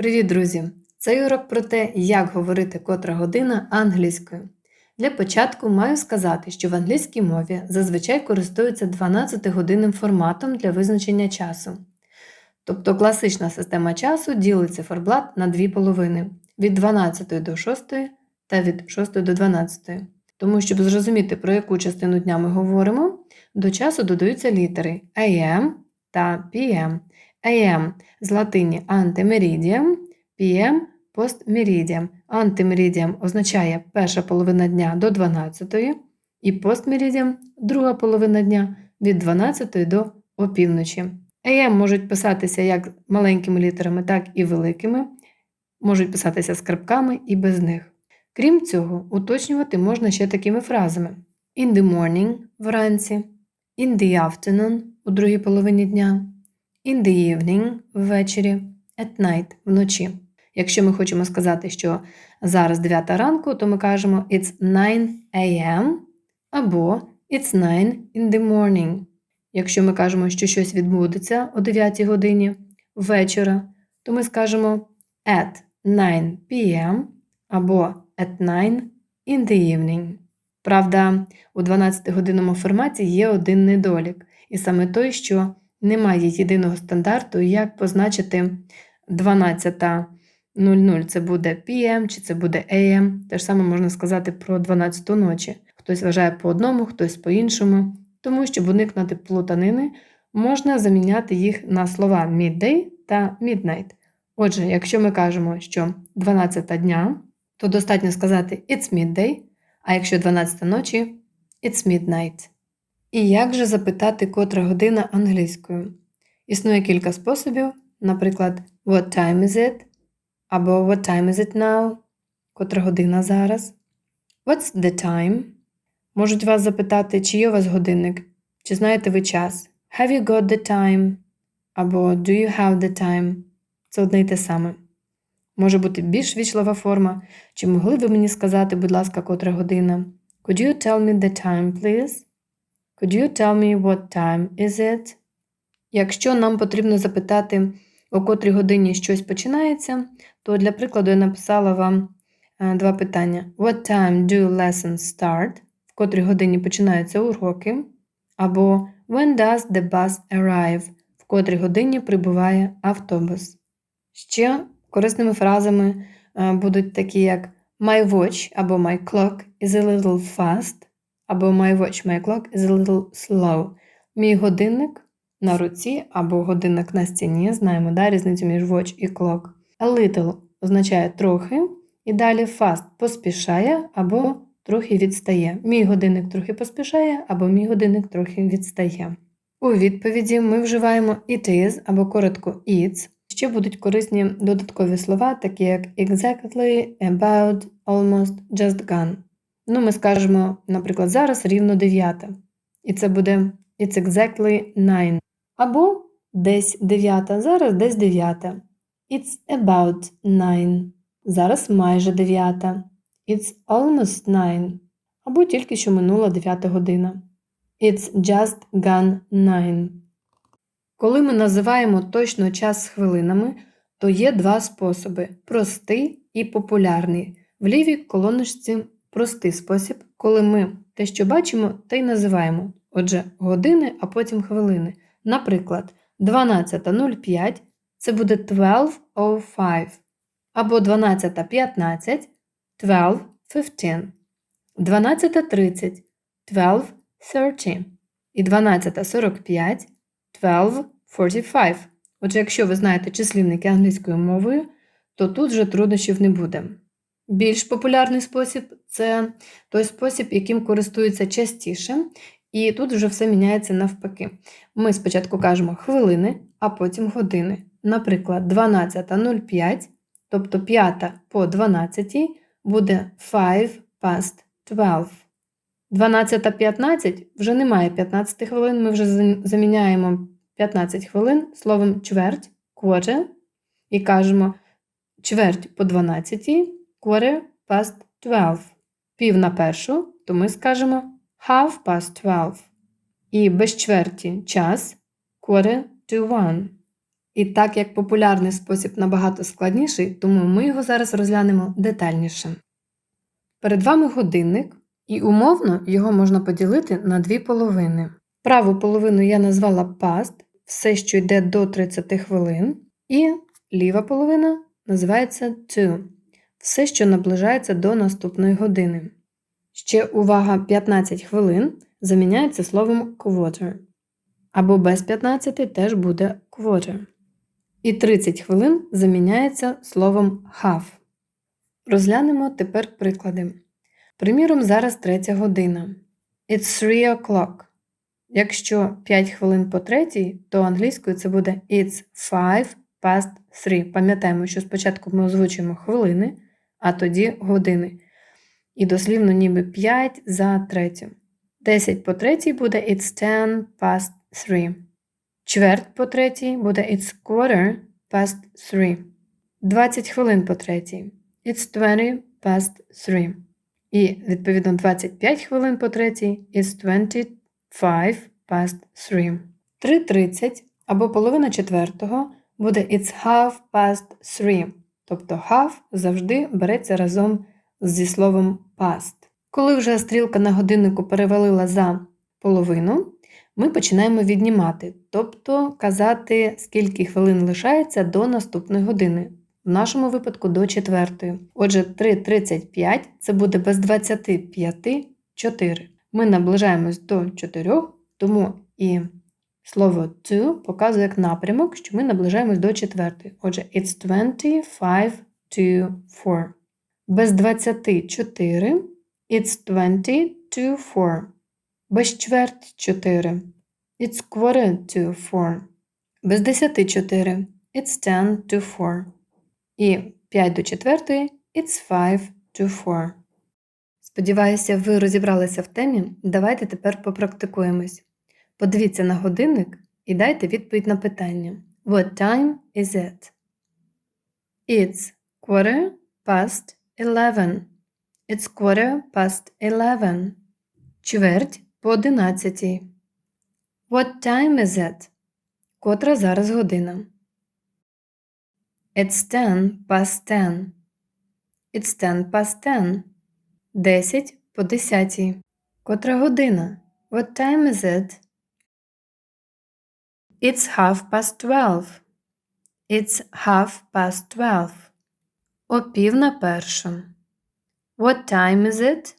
Привіт, друзі! Цей урок про те, як говорити котра година англійською. Для початку маю сказати, що в англійській мові зазвичай користуються 12-годинним форматом для визначення часу. Тобто класична система часу ділить циферблат на дві половини від 12 до 6 та від 6 до 12. Тому, щоб зрозуміти, про яку частину дня ми говоримо, до часу додаються літери AM та PM. AM з латині антимерідіям, PM постмерідіям. Антимерідіям означає перша половина дня до 12 і постмерідіям друга половина дня від 12 до опівночі. AM можуть писатися як маленькими літерами, так і великими, можуть писатися скрипками і без них. Крім цього, уточнювати можна ще такими фразами: in the morning вранці, in the afternoon у другій половині дня, in the evening ввечері, at night вночі. Якщо ми хочемо сказати, що зараз 9 ранку, то ми кажемо It's 9 a.m. або It's 9 in the morning. Якщо ми кажемо, що щось відбудеться о 9 годині вечора, то ми скажемо at 9 p.m. або at 9 in the evening. Правда, у 12-годинному форматі є один недолік, і саме той, що немає єдиного стандарту, як позначити 12.00 це буде PM чи це буде AM. Те ж саме можна сказати про 12 ночі. Хтось вважає по одному, хтось по іншому. Тому, щоб уникнути плутанини, можна заміняти їх на слова midday та midnight. Отже, якщо ми кажемо, що 12 дня, то достатньо сказати It's midday, а якщо 12 ночі It's midnight. І як же запитати котра година англійською? Існує кілька способів, наприклад, What time is it? або What time is it now? Котра година зараз? What's the time? Можуть вас запитати, чи є у вас годинник, чи знаєте ви час? Have you got the time? Або Do you have the time? Це одне й те саме. Може бути більш вічлива форма, чи могли ви мені сказати, будь ласка, котра година? Could you tell me the time, please? Could you tell me what time is it? Якщо нам потрібно запитати, о котрій годині щось починається, то для прикладу я написала вам два питання: What time do lessons start? В котрій годині починаються уроки, або When does the bus arrive? В котрій годині прибуває автобус. Ще корисними фразами будуть такі, як My watch або My clock is a little fast, або My watch, my clock is a little slow. Мій годинник на руці або годинник на стіні, знаємо да, різницю між watch і clock. A little означає трохи, і далі fast поспішає або трохи відстає. Мій годинник трохи поспішає, або мій годинник трохи відстає. У відповіді ми вживаємо it is або коротко it's. Ще будуть корисні додаткові слова, такі як exactly, about, almost, just gone. Ну, ми скажемо, наприклад, зараз рівно 9. І це буде It's exactly 9. Або десь 9, зараз десь 9. It's about 9. Зараз майже 9. It's almost 9. Або тільки що минула 9 година. It's just gone 9. Коли ми називаємо точно час з хвилинами, то є два способи простий і популярний. В лівій колоночці простий спосіб, коли ми те, що бачимо, те й називаємо. Отже, години, а потім хвилини. Наприклад, 12.05 це буде 12.05, або 12.15 12.15, 12.30 12.30 і 12.45 12.45. Отже, якщо ви знаєте числівники англійською мовою, то тут вже труднощів не буде. Більш популярний спосіб це той спосіб, яким користуються частіше, і тут вже все міняється навпаки. Ми спочатку кажемо хвилини, а потім години. Наприклад, 12.05, тобто 5 по 12 буде 5 past 12. 12.15 вже немає 15 хвилин, ми вже заміняємо 15 хвилин словом чверть, quarter, і кажемо чверть по 12, quarter past 12. Пів на першу, то ми скажемо half past 12. І без чверті час quarter to one. І так як популярний спосіб набагато складніший, тому ми його зараз розглянемо детальніше. Перед вами годинник, і умовно його можна поділити на дві половини. Праву половину я назвала past, все, що йде до 30 хвилин, і ліва половина називається to, все, що наближається до наступної години. Ще увага 15 хвилин заміняється словом quarter. Або без 15 теж буде quarter. І 30 хвилин заміняється словом half. Розглянемо тепер приклади. Приміром, зараз третя година. It's 3 o'clock. Якщо 5 хвилин по третій, то англійською це буде It's 5 past 3. Пам'ятаємо, що спочатку ми озвучуємо хвилини, а тоді години. І дослівно ніби 5 за третю. 10 по третій буде It's 10 past 3. Чверть по третій буде It's quarter past 3. 20 хвилин по третій. It's 20 past 3. І, відповідно, 25 хвилин по третій It's 25 past 3. 3.30 або половина четвертого буде It's half past 3. Тобто half завжди береться разом зі словом past. Коли вже стрілка на годиннику перевалила за половину, ми починаємо віднімати, тобто казати, скільки хвилин лишається до наступної години. В нашому випадку до четвертої. Отже, 3.35 це буде без 25 4. Ми наближаємось до 4, тому і слово to показує як напрямок, що ми наближаємось до четвертої. Отже, it's 25 to 4. Без 24 it's 20 to 4. Без чверть 4. It's quarter to 4. Без 10 4. It's 10 to 4. І 5 до 4 It's 5 to 4. Сподіваюся, ви розібралися в темі. Давайте тепер попрактикуємось. Подивіться на годинник і дайте відповідь на питання. What time is it? It's quarter past 11. It's quarter past 11. Чверть по 11. What time is it? Котра зараз година? It's 10 past 10. It's 10 past 10. 10 по 10. Котра година? What time is it? It's half past 12. It's half past 12. О пів на першу. What time is it?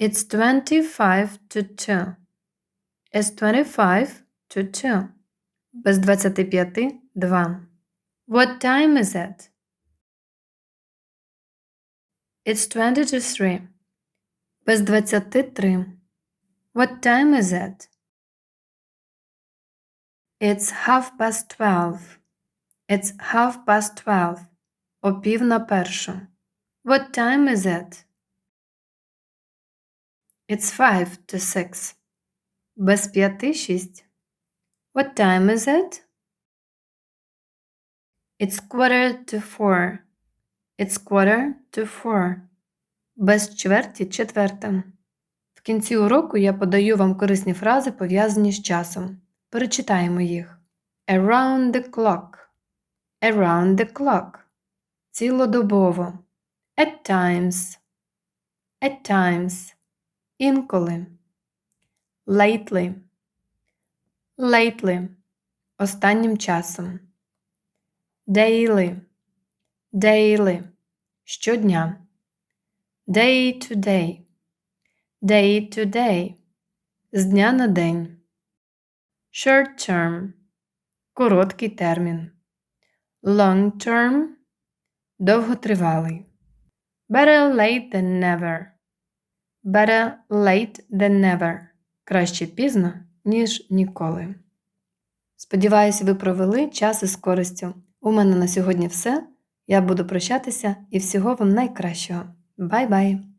It's 25 to 2. It's 25 to 2. Без 25 – 2. What time is it? It's 20 to 3. Без 23. What time is it? It's half past 12. It's half past 12. О пів на першу. What time is it? It's 5 to 6. Без п'яти шість. What time is it? It's quarter to four. It's quarter to four. Без чверті четверта. В кінці уроку я подаю вам корисні фрази, пов'язані з часом. Перечитаємо їх. Around the clock. Around the clock. Цілодобово. At times. At times. Інколи. Lately. Lately. Останнім часом. Daily. Daily. Щодня. Day to day. Day to day. З дня на день. Short term. Короткий термін. Long term. Довготривалий. Better late than never. Better late than never. Краще пізно, ніж ніколи. Сподіваюся, ви провели час із користю. У мене на сьогодні все. Я буду прощатися і всього вам найкращого. Бай-бай!